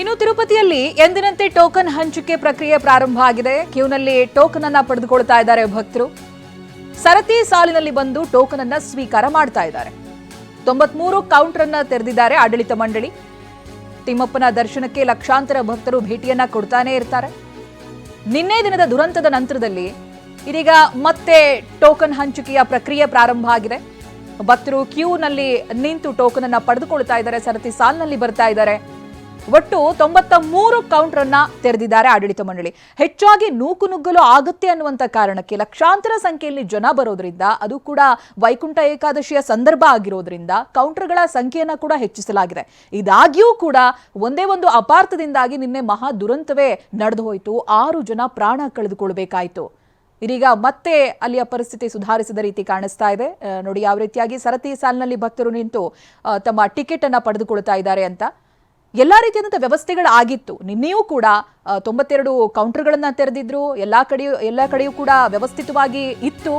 ಇನ್ನು ತಿರುಪತಿಯಲ್ಲಿ ಎಂದಿನಂತೆ ಟೋಕನ್ ಹಂಚಿಕೆ ಪ್ರಕ್ರಿಯೆ ಪ್ರಾರಂಭ ಆಗಿದೆ. ಕ್ಯೂನಲ್ಲಿ ಟೋಕನ್ ಅನ್ನ ಪಡೆದುಕೊಳ್ತಾ ಇದ್ದಾರೆ ಭಕ್ತರು. ಸರತಿ ಸಾಲಿನಲ್ಲಿ ಬಂದು ಟೋಕನ್ ಅನ್ನ ಸ್ವೀಕಾರ ಮಾಡ್ತಾ ಇದ್ದಾರೆ. ತೊಂಬತ್ಮೂರು ಕೌಂಟರ್ ಅನ್ನ ತೆರೆದಿದ್ದಾರೆ ಆಡಳಿತ ಮಂಡಳಿ. ತಿಮ್ಮಪ್ಪನ ದರ್ಶನಕ್ಕೆ ಲಕ್ಷಾಂತರ ಭಕ್ತರು ಭೇಟಿಯನ್ನ ಕೊಡ್ತಾನೆ ಇರ್ತಾರೆ. ನಿನ್ನೆ ದಿನದ ದುರಂತದ ನಂತರದಲ್ಲಿ ಇದೀಗ ಮತ್ತೆ ಟೋಕನ್ ಹಂಚಿಕೆಯ ಪ್ರಕ್ರಿಯೆ ಪ್ರಾರಂಭ ಆಗಿದೆ. ಭಕ್ತರು ಕ್ಯೂನಲ್ಲಿ ನಿಂತು ಟೋಕನ್ ಅನ್ನ ಪಡೆದುಕೊಳ್ತಾ ಇದ್ದಾರೆ. ಸರತಿ ಸಾಲಿನಲ್ಲಿ ಬರ್ತಾ ಇದ್ದಾರೆ. ಒಟ್ಟು ತೊಂಬತ್ತ ಮೂರು ಕೌಂಟರ್ ಅನ್ನ ತೆರೆದಿದ್ದಾರೆ ಆಡಳಿತ ಮಂಡಳಿ. ಹೆಚ್ಚಾಗಿ ನೂಕು ನುಗ್ಗಲು ಆಗುತ್ತೆ ಅನ್ನುವಂತ ಕಾರಣಕ್ಕೆ ಲಕ್ಷಾಂತರ ಸಂಖ್ಯೆಯಲ್ಲಿ ಜನ ಬರೋದ್ರಿಂದ ಅದು ಕೂಡ ವೈಕುಂಠ ಏಕಾದಶಿಯ ಸಂದರ್ಭ ಆಗಿರೋದ್ರಿಂದ ಕೌಂಟರ್ಗಳ ಸಂಖ್ಯೆಯನ್ನ ಕೂಡ ಹೆಚ್ಚಿಸಲಾಗಿದೆ. ಇದಾಗಿಯೂ ಕೂಡ ಒಂದೇ ಒಂದು ಅಪಾರ್ಥದಿಂದಾಗಿ ನಿನ್ನೆ ಮಹಾ ದುರಂತವೇ ನಡೆದು ಹೋಯಿತು. ಆರು ಜನ ಪ್ರಾಣ ಕಳೆದುಕೊಳ್ಬೇಕಾಯಿತು. ಇದೀಗ ಮತ್ತೆ ಅಲ್ಲಿಯ ಪರಿಸ್ಥಿತಿ ಸುಧಾರಿಸಿದ ರೀತಿ ಕಾಣಿಸ್ತಾ ಇದೆ. ನೋಡಿ, ಯಾವ ರೀತಿಯಾಗಿ ಸರತಿ ಸಾಲಿನಲ್ಲಿ ಭಕ್ತರು ನಿಂತು ತಮ್ಮ ಟಿಕೆಟ್ ಅನ್ನ ಪಡೆದುಕೊಳ್ತಾ ಇದ್ದಾರೆ ಅಂತ. ಎಲ್ಲಾ ರೀತಿಯಾದಂಥ ವ್ಯವಸ್ಥೆಗಳು ಆಗಿತ್ತು ನಿನ್ನೆಯೂ ಕೂಡ ತೊಂಬತ್ತೆರಡು ಕೌಂಟರ್ಗಳನ್ನು ತೆರೆದಿದ್ರು. ಎಲ್ಲ ಕಡೆಯೂ ಎಲ್ಲ ಕಡೆಯೂ ಕೂಡ ವ್ಯವಸ್ಥಿತವಾಗಿ ಇತ್ತು.